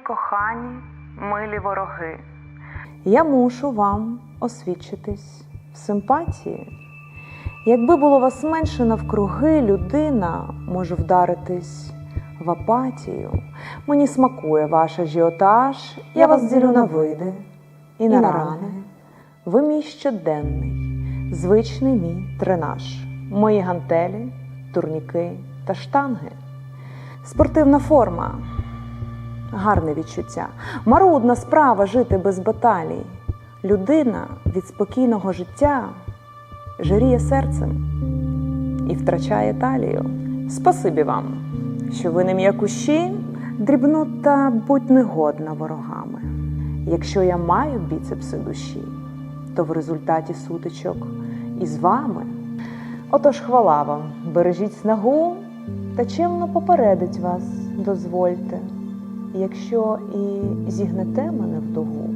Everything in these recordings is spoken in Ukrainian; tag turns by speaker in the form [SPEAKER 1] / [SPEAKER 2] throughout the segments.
[SPEAKER 1] кохані, милі вороги.
[SPEAKER 2] Я мушу вам освідчитись в симпатії. Якби було вас менше навкруги, людина може вдаритись в апатію. Мені смакує ваш ажіотаж, я вас ділю на види і на рани. Ви мій щоденний, звичний мій тренаж, мої гантелі, турніки та штанги. Спортивна форма, гарне відчуття. Марудна справа жити без баталій. Людина від спокійного життя жиріє серцем і втрачає талію. Спасибі вам, що ви не м'якуші, дрібнота будь негодна ворогами. Якщо я маю біцепси душі, то в результаті сутичок із вами. Отож, хвала вам, бережіть снагу та чемно попередить вас, дозвольте. Якщо і зігнете мене в дугу,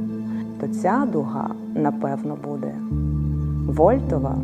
[SPEAKER 2] то ця дуга, напевно, буде вольтова.